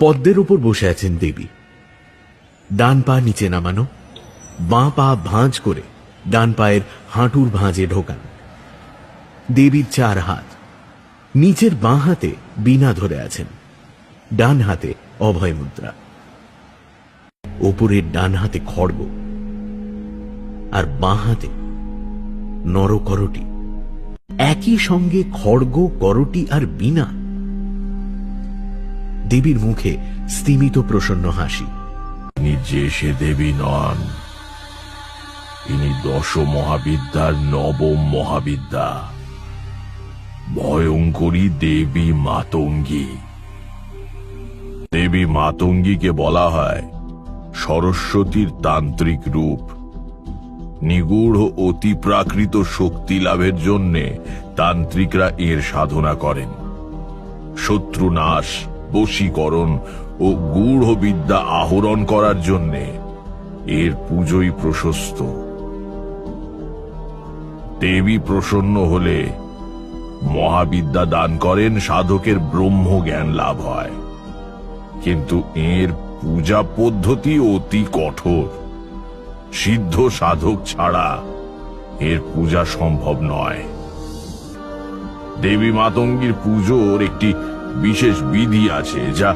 পদ্মের উপর বসে আছেন দেবী। ডান পা নিচে নামানো, বাঁ পা ভাঁজ করে ডান পায়ের হাঁটুর ভাঁজে ঢোকান। দেবীর চার হাত, নিচের বাঁ হাতে বীণা ধরে আছেন, ডান হাতে অভয় মুদ্রা। ওপরের ডান হাতে খড়গ, আর বাঁ হাতে নরকরটি। একই সঙ্গে খড়গ, করটি আর বীণা দেবীর মুখে স্তিমিত প্রসন্ন হাসি। তিনি যে সে দেবী নন ইনি দশ মহাবিদ্যার নবম মহাবিদ্যা ভয়ঙ্করী দেবী মাতঙ্গী। দেবী মাতঙ্গীকে বলা হয় সরস্বতীর তান্ত্রিক রূপ। নিগূঢ় অতি প্রাকৃত শক্তি লাভের জন্যে তান্ত্রিকরা এর সাধনা করেন। শত্রু নাশ বশীকরণ ও গূঢ় বিদ্যা আহরণ করার জন্যে এর পুজোই প্রশস্ত। দেবী প্রসন্ন হলে মহাবিদ্যা দান করেন সাধকের ব্রহ্ম জ্ঞান লাভ হয়। কিন্তু এর পূজা পদ্ধতি অতি কঠোর। সিদ্ধ সাধক ছাড়া এর পূজা সম্ভব নয়। দেবী মাতঙ্গীর পুজোর একটি বিশেষ বিধি আছে যা